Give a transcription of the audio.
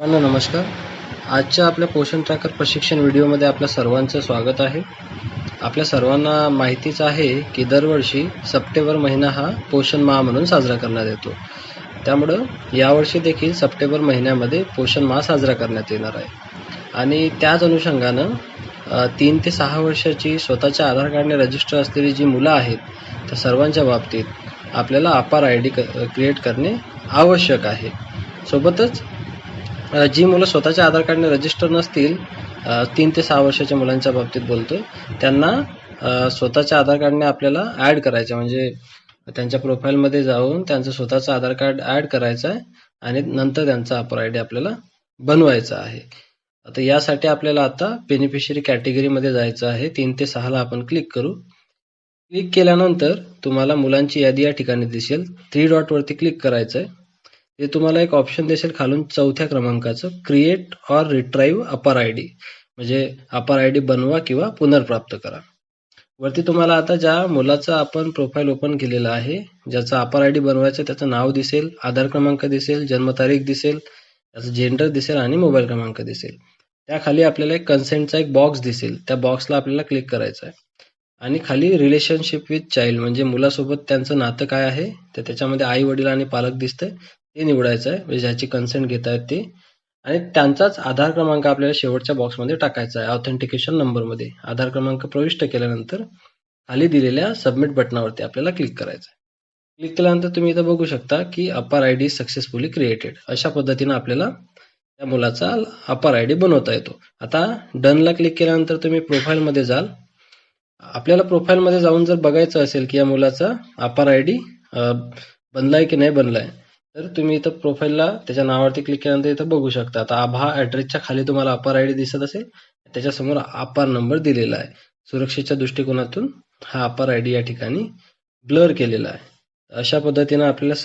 सर्वांना नमस्कार. आजच्या आपल्या पोषण ट्रॅकर प्रशिक्षण व्हिडिओमध्ये आपल्या सर्वांचं स्वागत आहे. आपल्या सर्वांना माहितीच आहे की दरवर्षी सप्टेंबर महिना हा पोषण माह म्हणून साजरा करण्यात येतो. त्यामुळं यावर्षी देखील सप्टेंबर महिन्यामध्ये पोषण माह साजरा करण्यात येणार आहे. आणि त्याच अनुषंगानं तीन ते सहा वर्षाची स्वतःच्या आधार कार्डने रजिस्टर असलेली जी मुलं आहेत त्या सर्वांच्या बाबतीत आपल्याला अपार आय डी क्रिएट करणे आवश्यक आहे. सोबतच जी मुलं स्वतःच्या आधार कार्डने रजिस्टर नसतील तीन ते सहा वर्षाच्या मुलांच्या बाबतीत बोलतोय त्यांना स्वतःच्या आधार कार्डने आपल्याला ॲड करायचं म्हणजे त्यांच्या प्रोफाईलमध्ये जाऊन त्यांचं स्वतःचं आधार कार्ड ॲड करायचं आहे आणि नंतर त्यांचा अपर आय डी आपल्याला बनवायचा आहे. आता यासाठी आपल्याला आता बेनिफिशरी कॅटेगरीमध्ये जायचं आहे. तीन ते सहाला आपण क्लिक करू. क्लिक केल्यानंतर तुम्हाला मुलांची यादी या ठिकाणी दिसेल. थ्री डॉटवरती क्लिक करायचं आहे ते तुम्हाला एक ऑप्शन दिसेल खालून चौथ्या क्रमांकाचं. Create or retrieve APAAR I D म्हणजे अपर आय डी बनवा किंवा पुनर्प्राप्त करा. वरती तुम्हाला आता ज्या मुलाचं आपण प्रोफाईल ओपन केलेलं आहे ज्याचा अपर आय डी बनवायचं त्याचं नाव दिसेल आधार क्रमांक दिसेल जन्मतारीख दिसेल त्याचं जेंडर दिसेल आणि मोबाईल क्रमांक दिसेल. त्याखाली आपल्याला एक कन्सेंटचा एक बॉक्स दिसेल. त्या बॉक्सला आपल्याला क्लिक करायचं आहे आणि खाली रिलेशनशिप विथ चाइल्ड म्हणजे मुलासोबत त्यांचं नातं काय आहे तर त्याच्यामध्ये आई वडील आणि पालक दिसतंय. ते निवडायचं आहे म्हणजे ज्याची कन्सेंट घेत आहेत ते. आणि त्यांचाच आधार क्रमांक आपल्याला शेवटच्या बॉक्समध्ये टाकायचा आहे ऑथेंटिकेशन नंबरमध्ये आधार क्रमांक प्रविष्ट केल्यानंतर खाली दिलेल्या सबमिट बटनावरती आपल्याला क्लिक करायचं आहे क्लिक केल्यानंतर तुम्ही इथं बघू शकता की APAAR I D successfully created अशा पद्धतीनं आपल्याला त्या मुलाचा अपर आय डी बनवता येतो. आता डनला क्लिक केल्यानंतर तुम्ही प्रोफाईलमध्ये जाल. आपल्याला प्रोफाईलमध्ये जाऊन जर बघायचं असेल की या मुलाचा अपर आय डी बनलाय की नाही बनलाय तर तुम्ही इथं प्रोफाईलला त्याच्या नावावरती क्लिक केल्यानंतर इथं बघू शकता. आता आभा ॲड्रेसच्या खाली तुम्हाला अपर आय डी दिसत असेल. त्याच्यासमोर अपार नंबर दिलेला आहे. सुरक्षेच्या दृष्टिकोनातून हा अपार आय डी या ठिकाणी ब्लर केलेला आहे. अशा पद्धतीनं आपल्याला सर्व